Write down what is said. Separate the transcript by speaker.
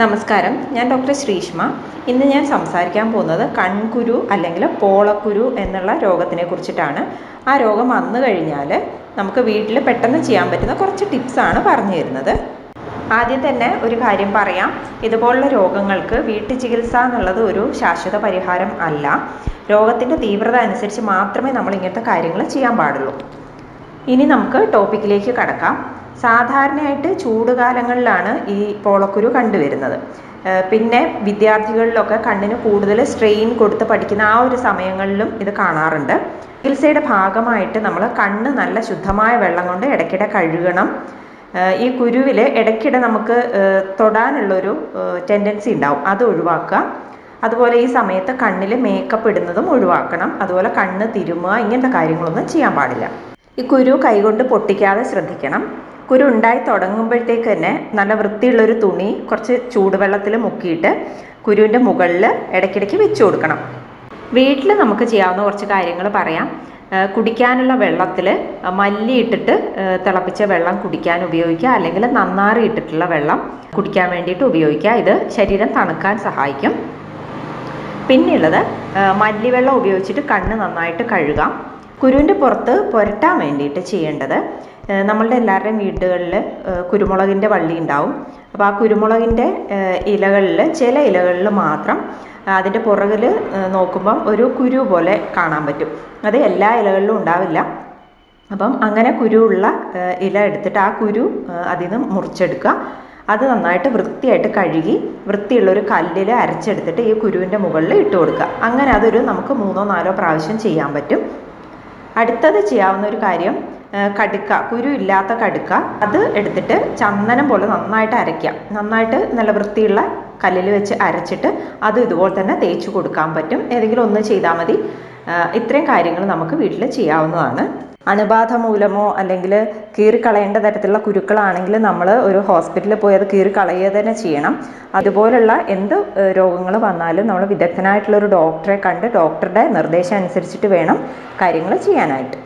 Speaker 1: നമസ്കാരം. ഞാൻ ഡോക്ടർ ശ്രീഷ്മ. ഇന്ന് ഞാൻ സംസാരിക്കാൻ പോകുന്നത് കൺകുരു അല്ലെങ്കിൽ പോളക്കുരു എന്നുള്ള രോഗത്തിനെ കുറിച്ചിട്ടാണ്. ആ രോഗം വന്നു കഴിഞ്ഞാൽ നമുക്ക് വീട്ടിൽ പെട്ടെന്ന് ചെയ്യാൻ പറ്റുന്ന കുറച്ച് ടിപ്സാണ് പറഞ്ഞു തരുന്നത്. ആദ്യം തന്നെ ഒരു കാര്യം പറയാം. ഇതുപോലുള്ള രോഗങ്ങൾക്ക് വീട്ടു ചികിത്സ എന്നുള്ളത് ഒരു ശാശ്വത പരിഹാരം അല്ല. രോഗത്തിന്റെ തീവ്രത അനുസരിച്ച് മാത്രമേ നമ്മൾ ഇങ്ങനത്തെ കാര്യങ്ങൾ ചെയ്യാൻ പാടുള്ളൂ. ഇനി നമുക്ക് ടോപ്പിക്കിലേക്ക് കടക്കാം. സാധാരണയായിട്ട് ചൂടുകാലങ്ങളിലാണ് ഈ പോളക്കുരു കണ്ടുവരുന്നത്. പിന്നെ വിദ്യാർത്ഥികളിലൊക്കെ കണ്ണിന് കൂടുതൽ സ്ട്രെയിൻ കൊടുത്ത് പഠിക്കുന്ന ആ ഒരു സമയങ്ങളിലും ഇത് കാണാറുണ്ട്. ചികിത്സയുടെ ഭാഗമായിട്ട് നമ്മൾ കണ്ണ് നല്ല ശുദ്ധമായ വെള്ളം കൊണ്ട് ഇടയ്ക്കിടെ കഴുകണം. ഈ കുരുവിൽ ഇടയ്ക്കിടെ നമുക്ക് തൊടാനുള്ളൊരു ടെൻഡൻസി ഉണ്ടാവും. അത് ഒഴിവാക്കുക. അതുപോലെ ഈ സമയത്ത് കണ്ണിൽ മേക്കപ്പ് ഇടുന്നതും ഒഴിവാക്കണം. അതുപോലെ കണ്ണ് തിരുമുക ഇങ്ങനത്തെ കാര്യങ്ങളൊന്നും ചെയ്യാൻ പാടില്ല. ഈ കുരു കൈകൊണ്ട് പൊട്ടിക്കാതെ ശ്രദ്ധിക്കണം. കുരു ഉണ്ടായി തുടങ്ങുമ്പോഴത്തേക്ക് തന്നെ നല്ല വൃത്തിയുള്ളൊരു തുണി കുറച്ച് ചൂടുവെള്ളത്തിൽ മുക്കിയിട്ട് കുരുവിന്റെ മുകളിൽ ഇടയ്ക്കിടയ്ക്ക് വെച്ച് കൊടുക്കണം. വീട്ടിൽ നമുക്ക് ചെയ്യാവുന്ന കുറച്ച് കാര്യങ്ങൾ പറയാം. കുടിക്കാനുള്ള വെള്ളത്തിൽ മല്ലി ഇട്ടിട്ട് തിളപ്പിച്ച വെള്ളം കുടിക്കാൻ ഉപയോഗിക്കുക. അല്ലെങ്കിൽ നന്നാറി ഇട്ടിട്ടുള്ള വെള്ളം കുടിക്കാൻ വേണ്ടിയിട്ട് ഉപയോഗിക്കുക. ഇത് ശരീരം തണുക്കാൻ സഹായിക്കും. പിന്നെയുള്ളത് മല്ലിവെള്ളം ഉപയോഗിച്ചിട്ട് കണ്ണ് നന്നായിട്ട് കഴുകാം. കുരുവിന്റെ പുറത്ത് പുരട്ടാൻ വേണ്ടിയിട്ട് ചെയ്യേണ്ടത് നമ്മളുടെ എല്ലാവരുടെയും വീടുകളിൽ കുരുമുളകിന്റെ വള്ളി ഉണ്ടാവും. അപ്പോൾ ആ കുരുമുളകിന്റെ ഇലകളിൽ ചില ഇലകളിൽ മാത്രം അതിന്റെ പുറകിൽ നോക്കുമ്പം ഒരു കുരു പോലെ കാണാൻ പറ്റും. അത് എല്ലാ ഇലകളിലും ഉണ്ടാവില്ല. അപ്പം അങ്ങനെ കുരുവുള്ള ഇല എടുത്തിട്ട് ആ കുരു അതിൽ നിന്ന് മുറിച്ചെടുക്കുക. അത് നന്നായിട്ട് വൃത്തിയായിട്ട് കഴുകി വൃത്തിയുള്ള ഒരു കല്ലിൽ അരച്ചെടുത്തിട്ട് ഈ കുരുവിന്റെ മുകളിൽ ഇട്ട് കൊടുക്കുക. അങ്ങനെ അതൊരു നമുക്ക് മൂന്നോ നാലോ പ്രാവശ്യം ചെയ്യാൻ പറ്റും. അടുത്തത് ചെയ്യാവുന്ന ഒരു കാര്യം കടുക്ക കുരു ഇല്ലാത്ത കടുക്ക അത് എടുത്തിട്ട് ചന്ദനം പോലെ നന്നായിട്ട് അരയ്ക്കാം നന്നായിട്ട് നല്ല വൃത്തിയുള്ള കല്ലിൽ വെച്ച് അരച്ചിട്ട് അത് ഇതുപോലെ തന്നെ തേച്ച് കൊടുക്കാൻ പറ്റും. ഏതെങ്കിലും ഒന്ന് ചെയ്താൽ മതി. ഇത്രയും കാര്യങ്ങൾ നമുക്ക് വീട്ടിൽ ചെയ്യാവുന്നതാണ്. അണുബാധ മൂലമോ അല്ലെങ്കിൽ കീറിക്കളയേണ്ട തരത്തിലുള്ള കുരുക്കളാണെങ്കിൽ നമ്മൾ ഒരു ഹോസ്പിറ്റലിൽ പോയി അത് കീറിക്കളയുക തന്നെ ചെയ്യണം. അതുപോലുള്ള എന്ത് രോഗങ്ങൾ വന്നാലും നമ്മൾ വിദഗ്ധനായിട്ടുള്ള ഒരു ഡോക്ടറെ കണ്ട് ഡോക്ടറുടെ നിർദ്ദേശം അനുസരിച്ചിട്ട് വേണം കാര്യങ്ങൾ ചെയ്യാനായിട്ട്.